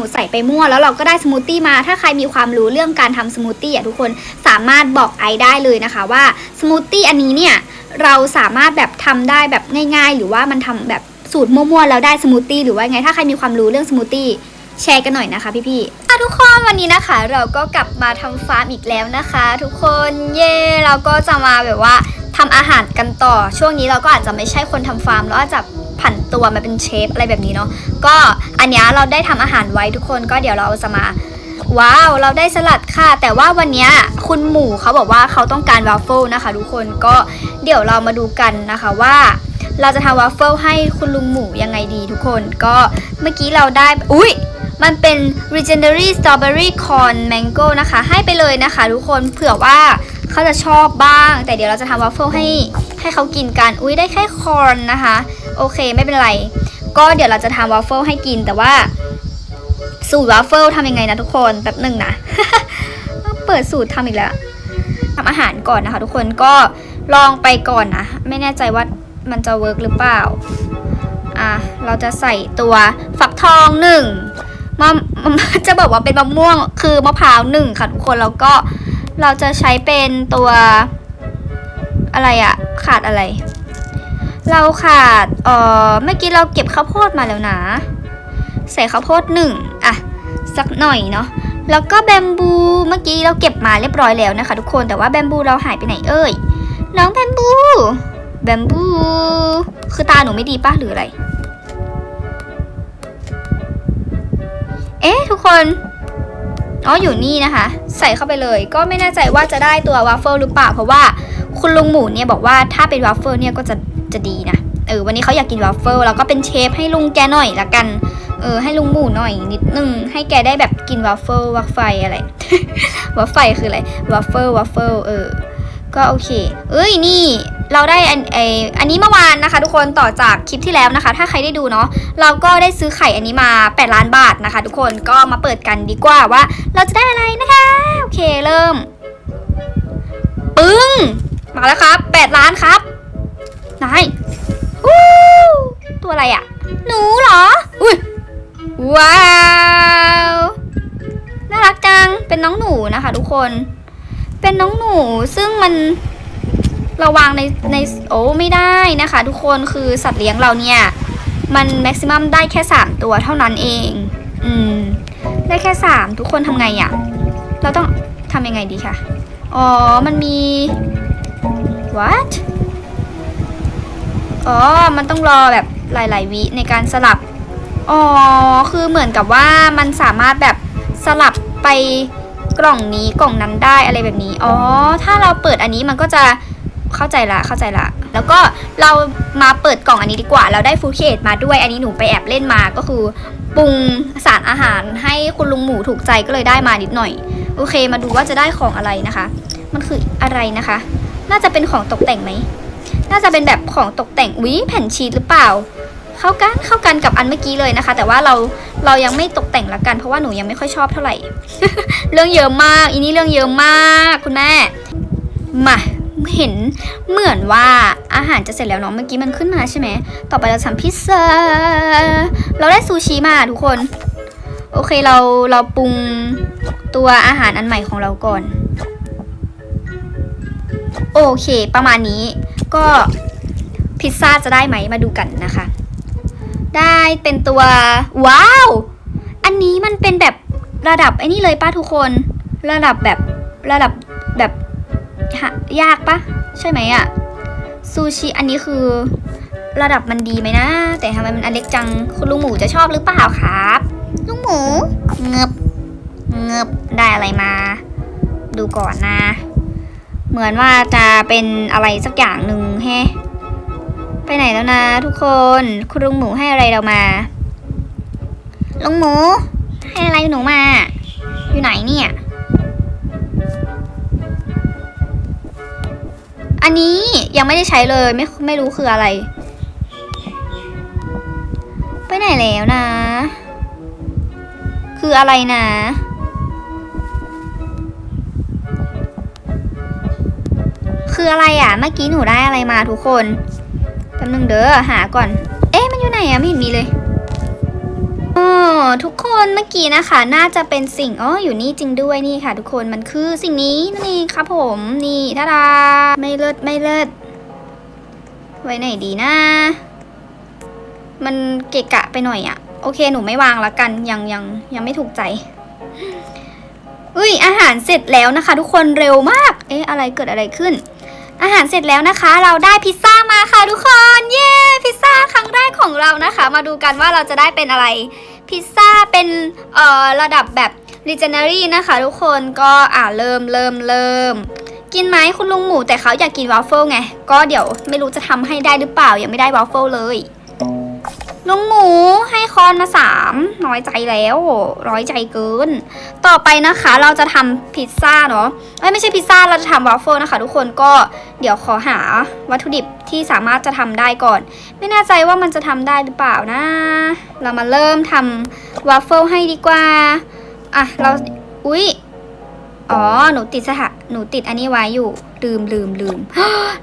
นูใส่ไปมั่วแล้วเราก็ได้สมูทตี้มา ถ้าใครมีความรู้เรื่องการทำสมูทตี้อะทุกคนสามารถบอกไอได้เลยนะคะว่าสมูทตี้อันนี้เนี่ยเราสามารถแบบทำได้แบบง่าย ๆ หรือว่ามันทำแบบสูตรมั่วๆแล้วได้สมูทตี้หรือว่าไงถ้าใครมีความรู้เรื่องสมูทตี้แชร์กันหน่อยนะคะพี่ๆทุกคนวันนี้นะคะเราก็กลับมาทำฟาร์มอีกแล้วนะคะ ทุกคนเย่เราก็จะมาแบบว่าทำอาหารกันต่อ ช่วงนี้เราก็อาจจะไม่ใช่คนทำฟาร์มแล้วอาจจะ ผันตัวมาเป็นเชฟอะไรแบบนี้เนาะก็อันนี้เราได้ทำอาหารไว้ทุกคนก็เดี๋ยวเราจะมาว้าวเราได้สลัดค่ะ แต่ว่าวันนี้คุณหมูเขาบอกว่าเขาต้องการวาฟเฟิลนะคะ ทุกคนก็เดี๋ยวเรามาดูกันนะคะว่า เราจะทำวาฟเฟิลให้คุณลุงหมูยังไงดีทุกคนก็เมื่อกี้เราได้อุ้ยมันเป็น Legendary Strawberry Corn Mango นะคะ ให้ไปเลยนะคะ ทุกคนเผื่อว่าเขาจะชอบบ้าง แต่เดี๋ยวเราจะทำวาฟเฟิลให้ให้เขากินกัน อุ้ยได้แค่คอนนะคะ โอเคไม่เป็นไร ก็เดี๋ยวเราจะทำวาฟเฟิลให้กินแต่ว่าสูตรวาฟเฟิลทำยังไงนะทุกคนแป๊บหนึ่งนะ เปิดสูตรทำอีกแล้วทำอาหารก่อนนะคะ ทุกคนก็ลองไปก่อนนะ ไม่แน่ใจว่ามันจะเวิร์กหรือเปล่า อะ เราจะใส่ตัวฝักทองหนึ่งมะมะจะบอกว่าเป็นมะม่วงคือมะพร้าวหนึ่งค่ะทุกคนแล้วก็เราจะใช้เป็นตัวอะไรอะขาดอะไร เราขาดเออเมื่อกี้เราเก็บข้าวโพดมาแล้วนะ ใส่ข้าวโพดหนึ่งอะสักหน่อยเนาะแล้วก็แบมบูเมื่อกี้เราเก็บมาเรียบร้อยแล้วนะคะ ทุกคนแต่ว่าแบมบูเราหายไปไหนเอ่ยน้องแบมบูแบมบูคือตาหนูไม่ดีป่ะหรืออะไร เอ๊ะทุกคนอ๋ออยู่นี่นะคะ ใส่เข้าไปเลยก็ไม่แน่ใจว่าจะได้ตัววาฟเฟิลหรือเปล่าเพราะว่าคุณลุงหมูเนี่ยบอกว่าถ้าเป็นวาฟเฟิลเนี่ยก็จะ จะดีนะ เออวันนี้เขาอยากกินวาฟเฟิลแล้วก็เป็นเชฟให้ลุงแกหน่อยละกัน เออให้ลุงหมูหน่อยนิดนึง ให้แกได้แบบกินวาฟเฟิลวัฟไฟอะไรวัฟไฟคืออะไรวาฟเฟิลวัฟเฟิลเออ ก็โอเค เอ้ยนี่เราได้อันไออันนี้เมื่อวานนะคะ ทุกคนต่อจากคลิปที่แล้วนะคะ ถ้าใครได้ดูเนาะเราก็ได้ซื้อไข่อันนี้มา 8 ล้านบาทนะคะ ทุกคนก็มาเปิดกันดีกว่าว่า เราจะได้อะไรนะคะโอเคเริ่ม ปึ้งมาแล้วครับ 8 ล้านครับ นายวู้ตัวอะไรอะ่ะ หนูเหรอ อุ้ย ว้าว น่ารักจัง เป็นน้องหนูนะคะทุกคน เป็นน้องหนูซึ่งมันระวางในในโอ้ไม่ได้นะคะ ทุกคนคือสัตว์เลี้ยงเราเนี่ย มันแม็กซิมัมได้แค่ 3 ตัวเท่านั้นเอง อืม ได้แค่ 3 ทุกคนทำไงอะ่ะ เราต้องทำยังไงดีคะ อ๋อ มันมี what อ๋อ มันต้องรอแบบหลาย ๆ วิในการสลับ อ๋อ คือเหมือนกับว่ามันสามารถแบบสลับไปกล่องนี้กล่องนั้นได้อะไรแบบนี้ อ๋อ ถ้าเราเปิดอันนี้มันก็จะเข้าใจละเข้าใจละ แล้วก็เรามาเปิดกล่องอันนี้ดีกว่า เราได้ฟูเคตมาด้วย อันนี้หนูไปแอบเล่นมาก็คือปรุงสารอาหารให้คุณลุงหมูถูกใจก็เลยได้มานิดหน่อย โอเค มาดูว่าจะได้ของอะไรนะคะ มันคืออะไรนะคะ น่าจะเป็นของตกแต่งไหม น่าจะเป็นแบบของตกแต่งอุ้ยแผ่นชีสหรือเปล่า เข้ากันเข้ากันกับอันเมื่อกี้เลยนะคะ แต่ว่าเราเรายังไม่ตกแต่งละกัน เพราะว่าหนูยังไม่ค่อยชอบเท่าไหร่ เรื่องเยอะมาก อีนี่เรื่องเยอะมากคุณแม่มาเห็นเหมือนว่าอาหารจะเสร็จแล้วเนาะเมื่อกี้มันขึ้นมาใช่ไหมต่อไปเราทำพิซซ่าเราได้ซูชิมาทุกคน โอเคเราเราปรุงตัวอาหารอันใหม่ของเราก่อน โอเค ประมาณนี้ ก็พิซซ่าจะได้ไหมมาดูกันนะคะ ได้เป็นตัว ว้าว อันนี้มันเป็นแบบระดับไอ้นี่เลยป้าทุกคน ระดับแบบระดับแบบยากปะใช่ไหมอะซูชิอันนี้คือระดับมันดีไหมนะ แต่ทำไมมันอันเล็กจังคุณลุงหมูจะชอบหรือเปล่าครับ ลุงหมูเงบเงบได้อะไรมา ดูก่อนนะ เหมือนว่าจะเป็นอะไรสักอย่างหนึ่งแฮะไปไหนแล้วนะทุกคนคุณลุงหมูให้อะไรเรามาลุงหมู ให้อะไรหนูมา อยู่ไหนเนี่ย อันนี้ยังไม่ได้ใช้เลยไม่ไม่รู้คืออะไร ไปไหนแล้วนะ คืออะไรนะ คืออะไรอะ เมื่อกี้หนูได้อะไรมาทุกคนแป๊บนึงเด้อหาก่อน เอ๊ะมันอยู่ไหนอะไม่เห็นมีเลยโอ๋อทุกคนเมื่อกี้นะคะ น่าจะเป็นสิ่งอ๋ออยู่นี่จริงด้วยนี่ค่ะ ทุกคนมันคือสิ่งนี้นั่นเองครับผมนี่ท่าดาไม่เลิศไม่เลิศไว้ไหนดีนะ มันเกะกะไปหน่อยอะโอเคหนูไม่วางละกันยังยังยังไม่ถูกใจอุ้ยอาหารเสร็จแล้วนะคะ ทุกคนเร็วมาก เอ๊ะอะไรเกิดอะไรขึ้น อาหารเสร็จแล้วนะคะ เราได้พิซซ่ามาค่ะทุกคน เย้พิซซ่าครั้งแรกของเรานะคะ มาดูกันว่าเราจะได้เป็นอะไร พิซซ่าเป็นเอ่อระดับแบบ legendary นะคะทุกคนก็อ่าเริ่มเริ่มเริ่มกินไหมคุณลุงหมูแต่เขาอยากกินวาฟเฟิลไง ก็เดี๋ยวไม่รู้จะทำให้ได้หรือเปล่ายังไม่ได้วาฟเฟิลเลย ลุงหมูให้คอนมาสามน้อยใจแล้วร้อยใจเกิน ต่อไปนะคะ เราจะทำพิซซ่าเนาะไม่ใช่พิซซ่าเราจะทำวาฟเฟิลนะคะ ทุกคนก็เดี๋ยวขอหาวัตถุดิบที่สามารถจะทำได้ก่อน ไม่แน่ใจว่ามันจะทำได้หรือเปล่านะ เรามาเริ่มทำวาฟเฟิลให้ดีกว่าอะเราอุ๊ยอ๋อหนูติดสถาหนูติดอันนี้ไว้อยู่ลืมลืมลืม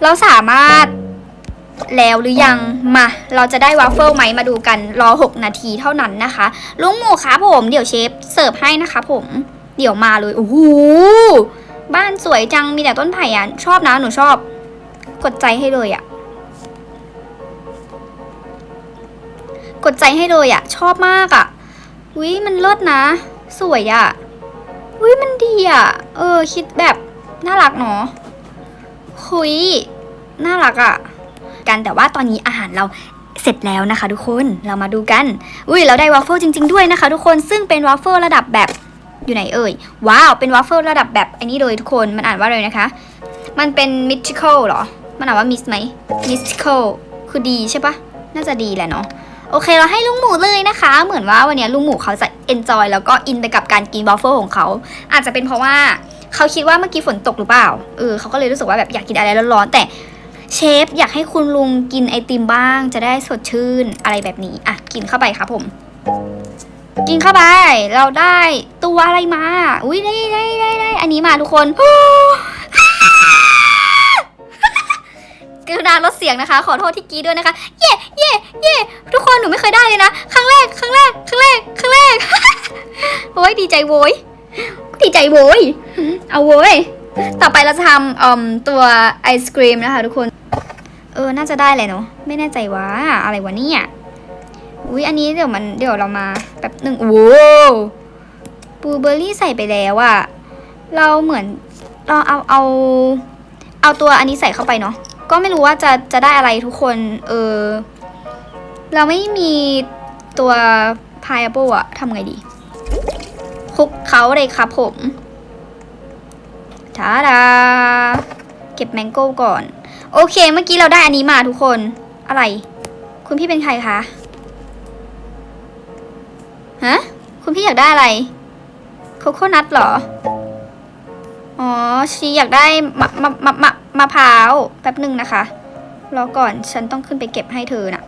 เราสามารถ แล้วหรือยังมา เราจะได้วาฟเฟิลไหมมาดูกันรอ 6 นาทีเท่านั้นนะคะ ลุงหมูครับผมเดี๋ยวเชฟเสิร์ฟให้นะคะผมเดี๋ยวมาเลยโอ้โหบ้านสวยจังมีแต่ต้นไผ่อะชอบนะหนูชอบ กดใจให้เลยอะ กดใจให้เลยอะ ชอบมากอะวิมันเลิศนะ สวยอะวิมันดีอะ เออ คิดแบบน่ารักเนาะคุยน่ารักอะ กัน แต่ว่าตอนนี้อาหารเราเสร็จแล้วนะคะ ทุกคนเรามาดูกัน อุ้ยเราได้วาฟเฟิลจริง ๆด้วยนะคะ ทุกคนซึ่งเป็นวาฟเฟิลระดับแบบอยู่ไหนเอ่ย ว้าวเป็นวาฟเฟิลระดับแบบอันนี้เลยทุกคนมันอ่านว่าอะไรนะคะ มันเป็น mystical เหรอ มันอ่านว่า miss ไหม mystical คือดีใช่ปะน่าจะดีแหละเนาะโอเคเราให้ลุงหมูเลยนะคะ เหมือนว่าวันนี้ลุงหมูเขาจะ enjoy แล้วก็อินไปกับการกินวอฟเฟิลของเขา อาจจะเป็นเพราะว่าเขาคิดว่าเมื่อกี้ฝนตกหรือเปล่าเออเขาก็เลยรู้สึกว่าแบบอยากกินอะไรร้อนๆแต่ เชฟอยากให้คุณลุงกินไอติมบ้าง จะได้สดชื่นอะไรแบบนี้ อะ กินเข้าไปครับผม กินเข้าไป เราได้ตัวอะไรมา อุ้ยได้ได้ได้ได้อันนี้มาทุกคนกรุณาลดเสียงนะคะ ขอโทษที่กรีดด้วยนะคะ เย่เย่เย่ทุกคนหนูไม่เคยได้เลยนะครั้งแรกครั้งแรกครั้งแรกครั้งแรกโอ้ยดีใจโวยดีใจโวยเอาโวยต่อไปเราจะทำอืมตัวไอศครีมนะคะทุกคน เออ น่าจะได้เลยเนาะ ไม่แน่ใจว่าอะไรวะเนี่ย อุ้ยอันนี้เดี๋ยวมันเดี๋ยวเรามาแบบหนึ่งโว้วบลูเบอร์รี่ใส่ไปแล้วอะเราเหมือนเราเอาเอาเอาตัวอันนี้ใส่เข้าไปเนาะ ก็ไม่รู้ว่าจะจะได้อะไรทุกคน เออ เราไม่มีตัวพายแอปเปิลอะทำไงดี คุกเขาเลยครับผมทาดา เก็บแมงโก้ก่อน โอเค เมื่อกี้เราได้อันนี้มาทุกคน อะไร คุณพี่เป็นใครคะ ฮะ คุณพี่อยากได้อะไรโคโคนัทเหรอ อ๋อ ชีอยากได้มะมะมะมะมะพร้าวแป๊บหนึ่งนะคะ รอก่อน ฉันต้องขึ้นไปเก็บให้เธอน่ะ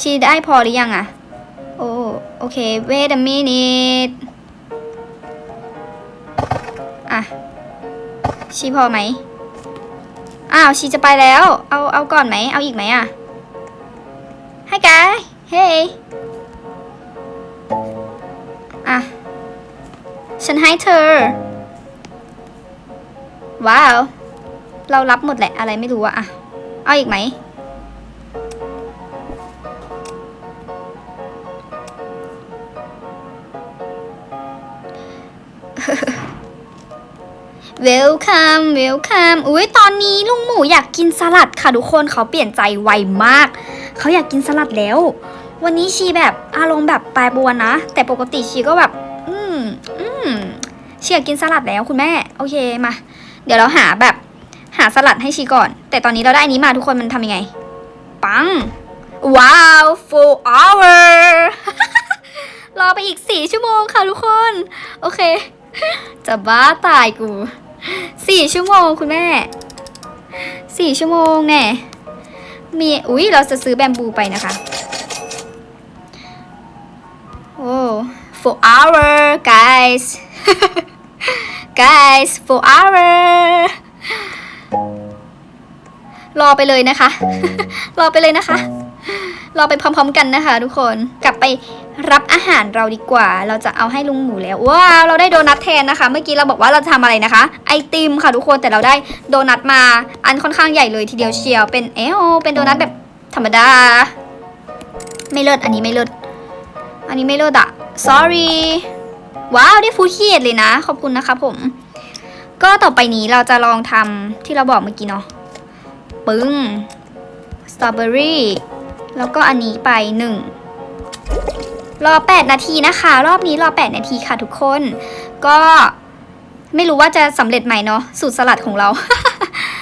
ชีได้พอหรือยังอะโอ้โอเค wait a minute อะ ชีพอไหม อ้าวชีจะไปแล้ว เอาเอาก่อนไหม เอาอีกไหมอะให้กายเฮ้ y อะ ฉันให้เธอ ว้าว เรารับหมดแหละ อะไรไม่รู้อะอะเอาอีกไหม เวลคัมเวลคัมอุ้ยตอนนี้ลุงหมูอยากกินสลัดค่ะทุกคนเขาเปลี่ยนใจไวมาก เขาอยากกินสลัดแล้ว วันนี้ชีแบบอารมณ์แบบแปรปรวนนะ แต่ปกติชีก็แบบ อืมอืมชีอยากกินสลัดแล้วคุณแม่ โอเคมา เดี๋ยวเราหาแบบหาสลัดให้ชีก่อน แต่ตอนนี้เราได้อันนี้มาทุกคนมันทำยังไง ปัง ว้าว full hour รอไปอีกสี่ชั่วโมงค่ะทุกคน โอเค จะบ้าตายกู สี่ชั่วโมงคุณแม่สี่ชั่วโมงแน่มีอุ๊ยเราจะซื้อแบมบูไปนะคะโอ้ for hour guys guys for hour รอไปเลยนะคะ รอไปเลยนะคะ รอไปพร้อมๆกันนะคะทุกคน กลับไป รับอาหารเราดีกว่า เราจะเอาให้ลุงหมูแล้ว ว้าว เราได้โดนัทแทนนะคะ เมื่อกี้เราบอกว่าเราจะทำอะไรนะคะ ไอติมค่ะทุกคน แต่เราได้โดนัทมา อันค่อนข้างใหญ่เลยทีเดียวเชียว เป็นเอลเป็นโดนัทแบบธรรมดา ไม่เลิศ อันนี้ไม่เลิศ อันนี้ไม่เลิศอะ sorry ว้าว ได้ฟูเคียดเลยนะ ขอบคุณนะคะผม ก็ต่อไปนี้เราจะลองทำที่เราบอกเมื่อกี้เนาะ ปึ้ง สตรอเบอรี่ แล้วก็อันนี้ไปหนึ่ง รอ 8 นาทีนะคะ รอบนี้รอ 8 นาทีค่ะทุกคน ก็ไม่รู้ว่าจะสำเร็จไหมเนาะสูตรสลัดของเรา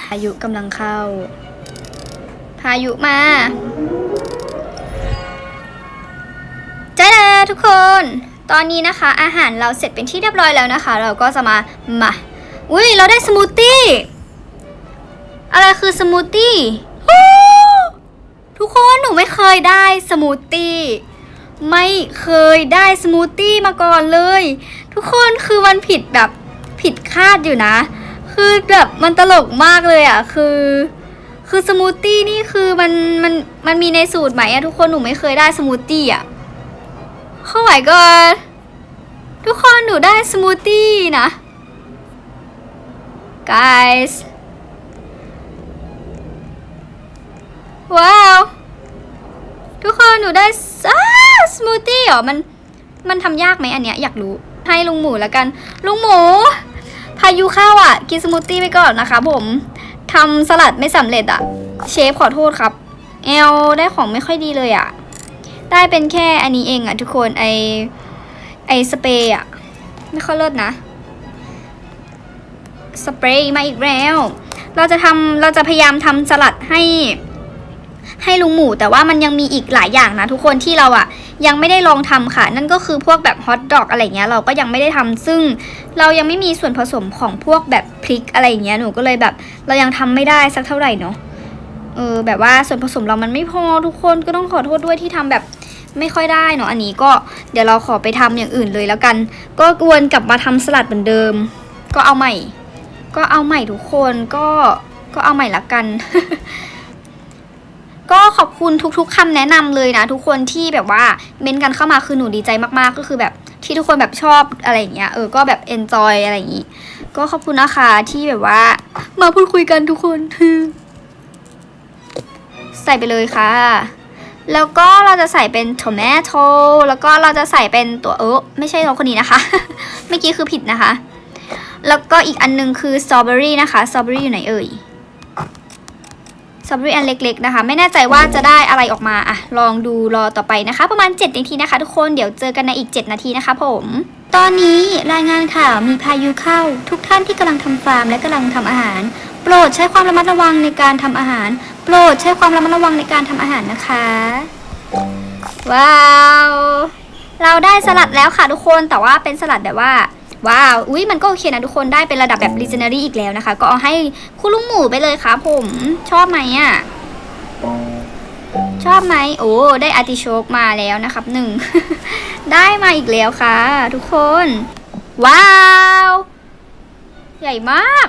พายุกำลังเข้า พายุมาจ้าทุกคน ตอนนี้นะคะ อาหารเราเสร็จเป็นที่เรียบร้อยแล้วนะคะ เราก็จะมา มา อุ้ยเราได้สมูทตี้ อะไรคือสมูทตี้ทุกคนหนูไม่เคยได้สมูทตี้ ไม่เคยได้สมูทตี้มาก่อนเลย ทุกคนคือมันผิดแบบผิดคาดอยู่นะ คือแบบมันตลกมากเลยอะ คือ คือสมูทตี้นี่คือมันมันมันมีในสูตรไหมอะทุกคนหนูไม่เคยได้สมูทตี้อะเข้าไหวก่อนทุกคนหนูได้สมูทตี้นะ guys ว้าว ทุกคนหนูได้ สมูทตี้เหรอ มัน มันทำยากไหมอันเนี้ยอยากรู้ ให้ลุงหมูแล้วกัน ลุงหมู พายุเข้าอะ กินสมูทตี้ไปก่อนนะคะผมทำสลัดไม่สำเร็จอะ เชฟขอโทษครับแอลได้ของไม่ค่อยดีเลยอะ ได้เป็นแค่อันนี้เองอะทุกคน ไอ ไอสเปรย์อะ ไม่ค่อยเลิศนะ สเปรย์มาอีกแล้ว เราจะทำเราจะพยายามทำสลัดให้ ให้ลุงหมูแต่ว่ามันยังมีอีกหลายอย่างนะทุกคนที่เราอะยังไม่ได้ลองทำค่ะ นั่นก็คือพวกแบบฮอทดอกอะไรเงี้ยเราก็ยังไม่ได้ทำซึ่งเรายังไม่มีส่วนผสมของพวกแบบพริกอะไรเงี้ยหนูก็เลยแบบ เรายังทำไม่ได้สักเท่าไหร่เนาะเออแบบว่าส่วนผสมเรามันไม่พอทุกคนก็ต้องขอโทษด้วยที่ทำแบบไม่ค่อยได้เนาะอันนี้ก็เดี๋ยวเราขอไปทำอย่างอื่นเลยแล้วกัน ก็วนกลับมาทำสลัดเหมือนเดิม ก็เอาใหม่ ก็เอาใหม่ทุกคนก็ก็เอาใหม่ละกัน ก็ขอบคุณทุกๆคำแนะนำเลยนะ ทุกคนที่แบบว่าเม้นต์กันเข้ามาคือหนูดีใจมากๆ ก็คือแบบที่ทุกคนแบบชอบอะไรอย่างเงี้ยเออก็แบบเอนจอยอะไรอย่างงี้ก็ขอบคุณนะคะที่แบบว่า มาพูดคุยกันทุกคนใส่ไปเลยค่ะ แล้วก็เราจะใส่เป็นโ o เมโตแล้วก็เราจะใส่เป็นตัวเออไม่ใช่เราคนนี้นะคะ เมื่อกี้คือผิดนะคะ แล้วก็อีกอันนึงคือสตรอเบอรี่นะคะสตรอเบอรี่อยู่ไหนเอ่ย สตรอเบอรี่อันเล็กๆนะคะ ไม่แน่ใจว่าจะได้อะไรออกมาอะลองดูรอต่อไปนะคะ ประมาณ 7 นาทีนะคะ ทุกคนเดี๋ยวเจอกันในอีก 7 นาทีนะคะผม ตอนนี้รายงานข่าวมีพายุเข้า ทุกท่านที่กำลังทำฟาร์มและกำลังทำอาหาร โปรดใช้ความระมัดระวังในการทำอาหาร โปรดใช้ความระมัดระวังในการทำอาหารนะคะ ว้าว เราได้สลัดแล้วค่ะทุกคนแต่ว่าเป็นสลัดแบบว่า ว้าว อุ้ยมันก็โอเคนะทุกคนได้เป็นระดับแบบ legendary อีกแล้วนะคะ ก็เอาให้คุณลุงหมูไปเลยค่ะผม ชอบไหมอะ ชอบไหม โอ้ ได้อาร์ติโชกมาแล้วนะครับหนึ่ง ได้มาอีกแล้วค่ะ ทุกคน ว้าว ใหญ่มาก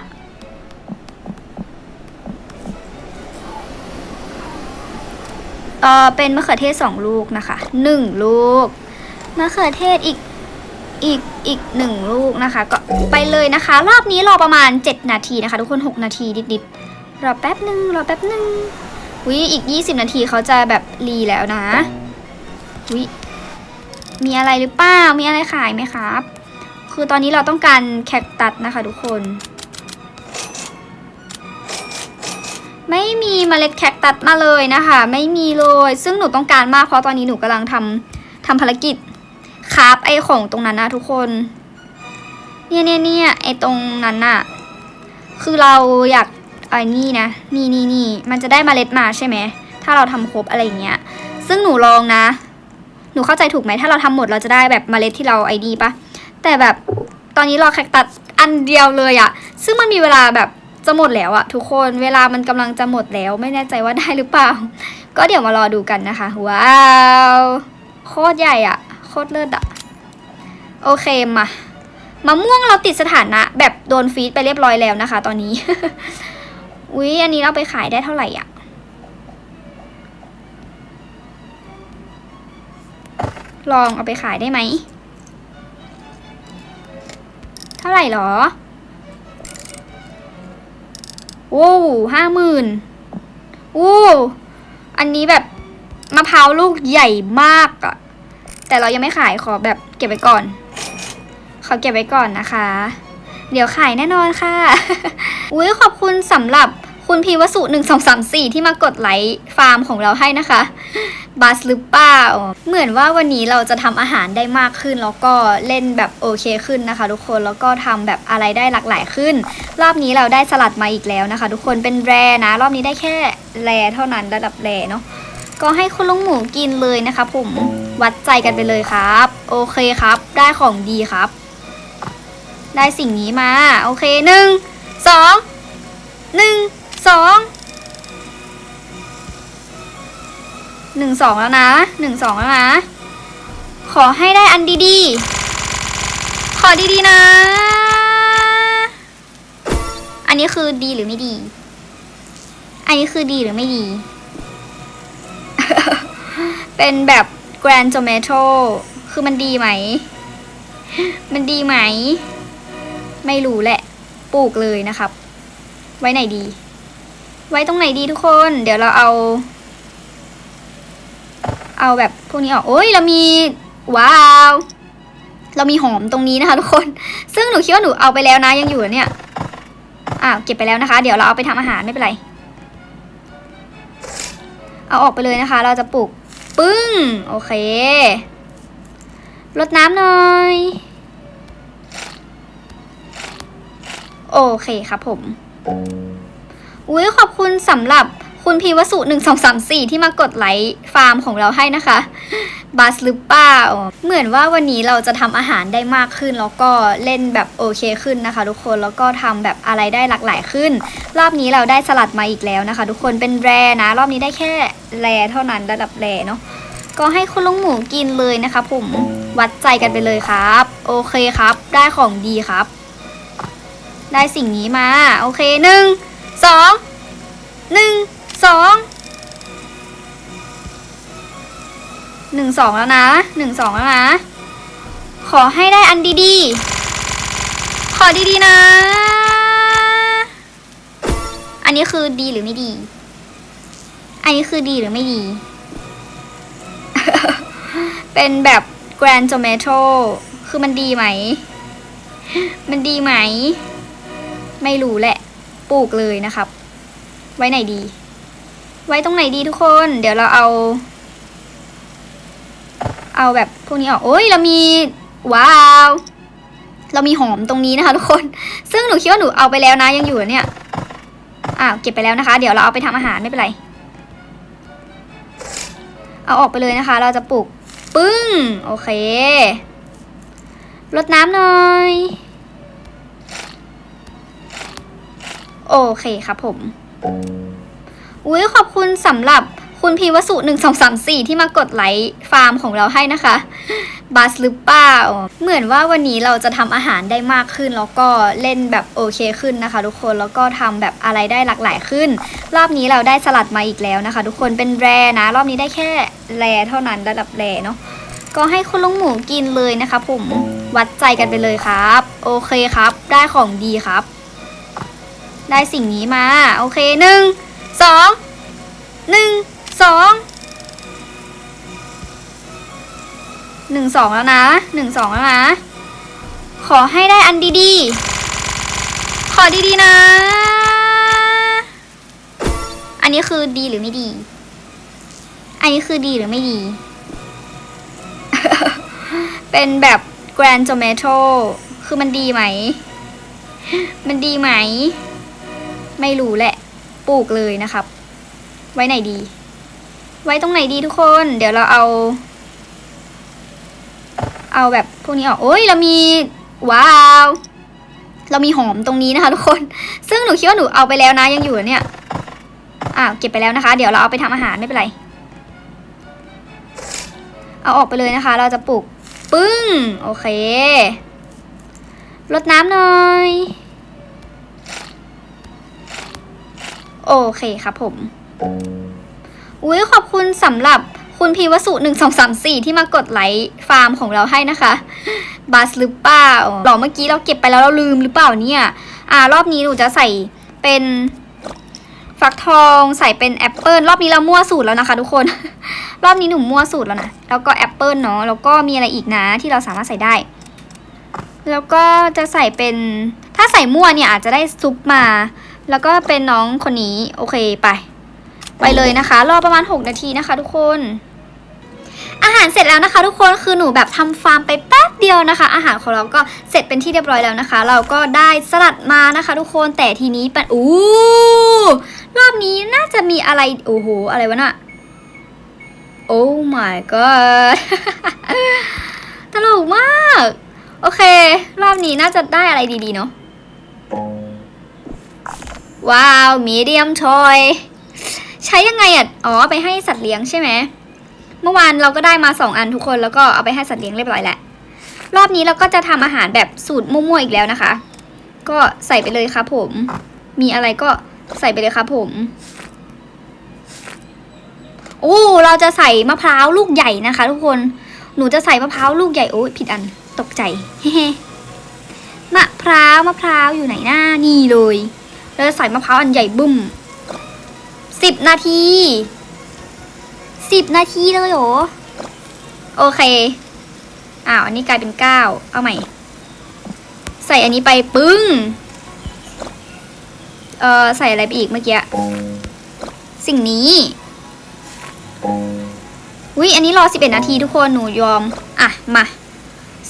เออเป็นมะเขือเทศสองลูกนะคะหนึ่งลูกมะเขือเทศอีก อีกอีกหนึ่งลูกนะคะ ก็ไปเลยนะคะ รอบนี้รอประมาณ 7 นาทีนะคะ ทุกคน 6 นาทีนิดๆรอแป๊บหนึ่งรอแป๊บหนึ่งวิอีก 20 นาทีเขาจะแบบรีแล้วนะวิมีอะไรหรือเปล่ามีอะไรขายไหมครับ คือตอนนี้เราต้องการแคคตัสนะคะ ทุกคน ไม่มีเมล็ดแคคตัสมาเลยนะคะ ไม่มีเลย ซึ่งหนูต้องการมากเพราะตอนนี้หนูกำลังทำทำภารกิจ คราฟไอของตรงนั้นนะทุกคน เนี่ยเนี่ยเนี่ยไอตรงนั้นน่ะ คือเราอยากไอ้นี่นะ นี่นี่นี่มันจะได้เมล็ดมาใช่ไหม ถ้าเราทำครบอะไรอย่างเงี้ย ซึ่งหนูลองนะ หนูเข้าใจถูกไหม ถ้าเราทำหมดเราจะได้แบบเมล็ดที่เราไอดีปะ แต่แบบตอนนี้รอแคคตัสอันเดียวเลยอะซึ่งมันมีเวลาแบบจะหมดแล้วอะทุกคนเวลามันกำลังจะหมดแล้ว ไม่แน่ใจว่าได้หรือเปล่า ก็เดี๋ยวมารอดูกันนะคะ ว้าว โคตรใหญ่อะ ตรเลิศอะโอเคมามะม่วงเราติดสถานะ แบบโดนฟีดไปเรียบร้อยแล้วนะคะ ตอนนี้ อุ๊ย อันนี้เราไปขายได้เท่าไหร่อะลองเอาไปขายได้ไหม เท่าไหร่หรอโว้ห้าหมื่นโว้อันนี้แบบมะพร้าวลูกใหญ่มากอะ แต่เรายังไม่ขายขอแบบเก็บไว้ก่อน ขอเก็บไว้ก่อนนะคะ เดี๋ยวขายแน่นอนค่ะ อุ้ยขอบคุณสำหรับคุณพีวสุหนึ่งสองสามสี่ที่มากดไลค์ฟาร์มของเราให้นะคะบัสหรือเปล่าเหมือนว่าวันนี้เราจะทำอาหารได้มากขึ้น แล้วก็เล่นแบบโอเคขึ้นนะคะ ทุกคนแล้วก็ทำแบบอะไรได้หลากหลายขึ้น รอบนี้เราได้สลัดมาอีกแล้วนะคะ ทุกคนเป็นแรนะ รอบนี้ได้แค่แรเท่านั้นระดับแรเนาะ ก็ให้คุณลุงหมูกินเลยนะคะผมวัดใจกันไปเลยครับ โอเคครับ ได้ของดีครับ ได้สิ่งนี้มา โอเคหนึ่งสองหนึ่งสองหนึ่งสองแล้วนะหนึ่งสองแล้วนะ ขอให้ได้อันดีๆ ขอดีๆนะ อันนี้คือดีหรือไม่ดี อันนี้คือดีหรือไม่ดี เป็นแบบ Grand Tomato คือมันดีไหม มันดีไหม ไม่รู้แหละ ปลูกเลยนะครับ ไว้ไหนดี ไว้ตรงไหนดีทุกคน เดี๋ยวเราเอา เอาแบบพวกนี้ออก โอ้ยเรามี ว้าว เรามีหอมตรงนี้นะคะทุกคน ซึ่งหนูคิดว่าหนูเอาไปแล้วนะยังอยู่เหรอเนี่ยอ้าวเก็บไปแล้วนะคะ เดี๋ยวเราเอาไปทำอาหารไม่เป็นไร เอาออกไปเลยนะคะ เราจะปลูก ปึ้ง โอเครดน้ำหน่อย โอเคครับผม อุ้ยขอบคุณสำหรับ คุณพีวสุหนึ่งสองสามสี่ที่มากดไลค์ฟาร์มของเราให้นะคะบัสหรือเปล่าเหมือนว่าวันนี้เราจะทำอาหารได้มากขึ้น แล้วก็เล่นแบบโอเคขึ้นนะคะ ทุกคนแล้วก็ทำแบบอะไรได้หลากหลายขึ้น รอบนี้เราได้สลัดมาอีกแล้วนะคะ ทุกคนเป็นแรนะ รอบนี้ได้แค่แรเท่านั้นระดับแรเนาะก็ให้คุณลุงหมูกินเลยนะคะผมวัดใจกันไปเลยครับ โอเคครับ ได้ของดีครับ ได้สิ่งนี้มา โอเคหนึ่งสองหนึ่ง สองหนึ่งสองแล้วนะหนึ่งสองแล้วนะ ขอให้ได้อันดีๆ ขอดีๆนะ อันนี้คือดีหรือไม่ดี อันนี้คือดีหรือไม่ดี เป็นแบบ Grand Tomato คือมันดีไหม มันดีไหม ไม่รู้แหละ ปลูกเลยนะครับ ไว้ไหนดี ไว้ตรงไหนดีทุกคน เดี๋ยวเราเอา เอาแบบพวกนี้ออก โอ้ยเรามีว้าว เรามีหอมตรงนี้นะคะทุกคน ซึ่งหนูคิดว่าหนูเอาไปแล้วนะยังอยู่เหรอเนี่ยอ้าวเก็บไปแล้วนะคะ เดี๋ยวเราเอาไปทำอาหารไม่เป็นไร เอาออกไปเลยนะคะ เราจะปลูกปึ้ง โอเครดน้ำหน่อย โอเคครับผม อุ้ยขอบคุณสำหรับคุณพีวสุหนึ่งสองสามสี่ที่มากดไลค์ฟาร์มของเราให้นะคะบัสหรือเปล่าเหมือนว่าวันนี้เราจะทำอาหารได้มากขึ้น แล้วก็เล่นแบบโอเคขึ้นนะคะ ทุกคนแล้วก็ทำแบบอะไรได้หลากหลายขึ้น รอบนี้เราได้สลัดมาอีกแล้วนะคะ ทุกคนเป็นแรนะ รอบนี้ได้แค่แรเท่านั้นระดับแรเนาะก็ให้คุณลุงหมูกินเลยนะคะ ผมวัดใจกันไปเลยครับ โอเคครับ ได้ของดีครับ ได้สิ่งนี้มา โอเคหนึ่ง สองหนึ่งสองหนึ่งสองแล้วนะหนึ่งสองแล้วนะ ขอให้ได้อันดีๆ ขอดีๆนะ อันนี้คือดีหรือไม่ดี อันนี้คือดีหรือไม่ดี เป็นแบบ Grand Tomato คือมันดีไหม มันดีไหม ไม่รู้แหละ ปลูกเลยนะครับ ไว้ไหนดี ไว้ตรงไหนดีทุกคน เดี๋ยวเราเอา เอาแบบพวกนี้ออกโอ้ยเรามีว้าว เรามีหอมตรงนี้นะคะทุกคน ซึ่งหนูคิดว่าหนูเอาไปแล้วนะยังอยู่เหรอเนี่ยอ้าวเก็บไปแล้วนะคะ เดี๋ยวเราเอาไปทำอาหารไม่เป็นไรเอาออกไปเลยนะคะ เราจะปลูกปึ้ง โอเครดน้ำหน่อย โอเคครับผม อุ้ยขอบคุณสำหรับคุณพีวสุหนึ่งสองสามสี่ที่มากดไลค์ฟาร์มของเราให้นะคะบัสหรือเปล่าหรอเมื่อกี้เราเก็บไปแล้วเราลืมหรือเปล่าเนี่ย อ่ารอบนี้หนูจะใส่เป็นฟักทองใส่เป็นแอปเปิลรอบนี้เรามั่วสูตรแล้วนะคะ ทุกคน รอบนี้หนูมั่วสูตรแล้วนะ แล้วก็แอปเปิลเนาะ แล้วก็มีอะไรอีกนะที่เราสามารถใส่ได้ แล้วก็จะใส่เป็น ถ้าใส่มั่วเนี่ยอาจจะได้ซุปมา แล้วก็เป็นน้องคนนี้โอเคไป ไปเลยนะคะ รอประมาณ 6 นาทีนะคะ ทุกคน อาหารเสร็จแล้วนะคะ ทุกคนคือหนูแบบทำฟาร์มไปแป๊บเดียวนะคะ อาหารของเราก็เสร็จเป็นที่เรียบร้อยแล้วนะคะ เราก็ได้สลัดมานะคะ ทุกคนแต่ทีนี้เป็นอู้รอบนี้น่าจะมีอะไรโอ้โหอะไรวะน่ะโอ้ my god ตลกมาก โอเค รอบนี้น่าจะได้อะไรดีๆเนาะ ว้าวมีเดียมชอย ใช้ยังไงอะ อ๋อไปให้สัตว์เลี้ยงใช่ไหม เมื่อวานเราก็ได้มาสองอันทุกคนแล้วก็เอาไปให้สัตว์เลี้ยงเรียบร้อยแล้ว รอบนี้เราก็จะทำอาหารแบบสูตรมั่วๆอีกแล้วนะคะ ก็ใส่ไปเลยครับผม มีอะไรก็ใส่ไปเลยครับผม โอ้ เราจะใส่มะพร้าวลูกใหญ่นะคะ ทุกคน หนูจะใส่มะพร้าวลูกใหญ่โอ้ยผิดอันตกใจ เฮ้มะพร้าวมะพร้าวอยู่ไหนหน้านี่เลย เราจะใส่มะพร้าวอันใหญ่บึ้มสิบนาทีสิบนาทีเลยเหรอ โอเค อ้าว อันนี้กลายเป็นเก้าเอาใหม่ ใส่อันนี้ไปปึ้ง เอ่อ ใส่อะไรไปอีกเมื่อกี้ สิ่งนี้วิอันนี้รอสิบเอ็ดนาทีทุกคน หนูยอม อะ มา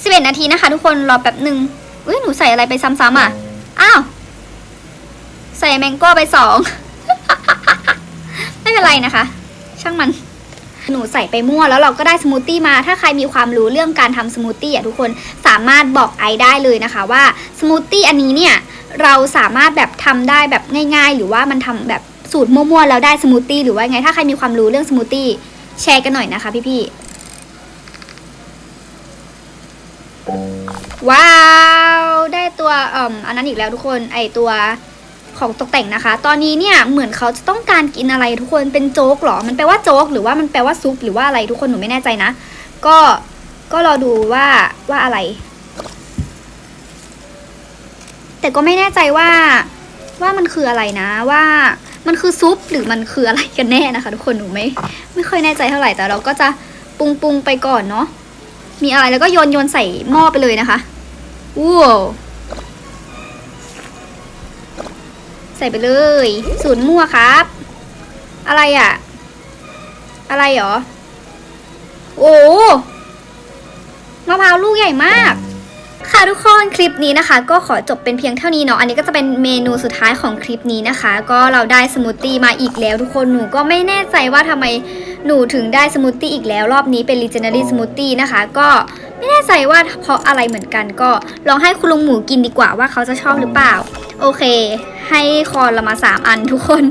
สิบเอ็ดนาทีนะคะทุกคน รอแป๊บหนึ่งอุ้ยหนูใส่อะไรไปซ้ำๆอะ อ้าว ส่แมงโก้ไปสอง ไม่เป็นไรนะคะ ช่างมัน หนูใส่ไปมั่วแล้วเราก็ได้สมูทตี้มา ถ้าใครมีความรู้เรื่องการทำสมูทตี้อะทุกคนสามารถบอกไอได้เลยนะคะ ว่าสมูทตี้อันนี้เนี่ยเราสามารถแบบทำได้แบบง่าย ๆ หรือว่ามันทำแบบสูตรมั่วๆแล้วได้สมูทตี้หรือว่าไง ถ้าใครมีความรู้เรื่องสมูทตี้แชร์กันหน่อยนะคะพี่ๆว้าว ได้ตัวอ่ออันนั้นอีกแล้วทุกคนไอตัว ของตกแต่งนะคะ ตอนนี้เนี่ยเหมือนเขาจะต้องการกินอะไรทุกคนเป็นโจ๊กเหรอ มันแปลว่าโจ๊กหรือว่ามันแปลว่าซุปหรือว่าอะไรทุกคนหนูไม่แน่ใจนะ ก็ก็รอดูว่าว่าอะไร แต่ก็ไม่แน่ใจว่า ว่ามันคืออะไรนะว่ามันคือซุปหรือมันคืออะไรกันแน่นะคะ ทุกคนหนูไม่ไม่ค่อยแน่ใจเท่าไหร่แต่เราก็จะปรุงปรุงไปก่อนเนาะมีอะไรแล้วก็โยนโยนใส่หม้อไปเลยนะคะว้าว ส่ไปเลย ศูนย์มั่วครับ อะไรอะ่ะอะไรหรอ โอ้มะพร้าวลูกใหญ่มาก ค่ะทุกคนคลิปนี้นะคะ ก็ขอจบเป็นเพียงเท่านี้เนาะอันนี้ก็จะเป็นเมนูสุดท้ายของคลิปนี้นะคะ ก็เราได้สมูทตี้มาอีกแล้ว ทุกคนหนูก็ไม่แน่ใจว่าทำไมหนูถึงได้สมูทตี้อีกแล้ว รอบนี้เป็น Legendary Smoothie นะคะ ก็ไม่แน่ใจว่าเพราะอะไรเหมือนกัน ก็ลองให้คุณลุงหมูกินดีกว่าว่าเขาจะชอบหรือเปล่า โอเค ให้คอนละมาสามอันทุกคน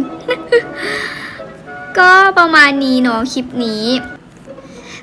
ก็ประมาณนี้เนาะคลิปนี้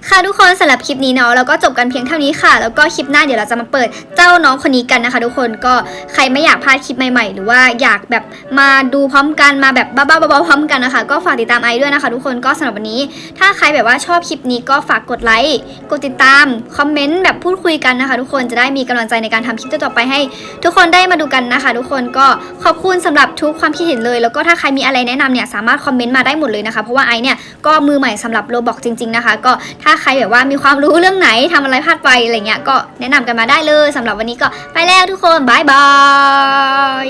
ค่ะทุกคนสำหรับคลิปนี้เนาะเราก็จบกันเพียงเท่านี้ค่ะ แล้วก็คลิปหน้าเดี๋ยวเราจะมาเปิดเจ้าน้องคนนี้กันนะคะ ทุกคนก็ใครไม่อยากพลาดคลิปใหม่ ๆ หรือว่าอยากแบบมาดูพร้อมกันมาแบบบ้าๆบอๆพร้อมกันนะคะ ก็ฝากติดตามไอด้วยนะคะ ทุกคนก็สำหรับวันนี้ ถ้าใครแบบว่าชอบคลิปนี้ก็ฝากกดไลค์กดติดตามคอมเมนต์แบบพูดคุยกันนะคะ ทุกคนจะได้มีกำลังใจในการทำคลิปต่อไปให้ ทุกคนได้มาดูกันนะคะ ทุกคนก็ขอบคุณสำหรับทุกความคิดเห็นเลย แล้วก็ถ้าใครมีอะไรแนะนำเนี่ยสามารถคอมเมนต์มาได้หมดเลยนะคะเพราะว่าไอเนี่ยก็มือใหม่สำหรับโรบอกจริง ๆนะคะ ก็ถ้าถ้าใครแบบว่ามีความรู้เรื่องไหนทำอะไรพลาดไปอะไรเงี้ยก็แนะนำกันมาได้เลย สำหรับวันนี้ก็ไปแล้วทุกคนบายบาย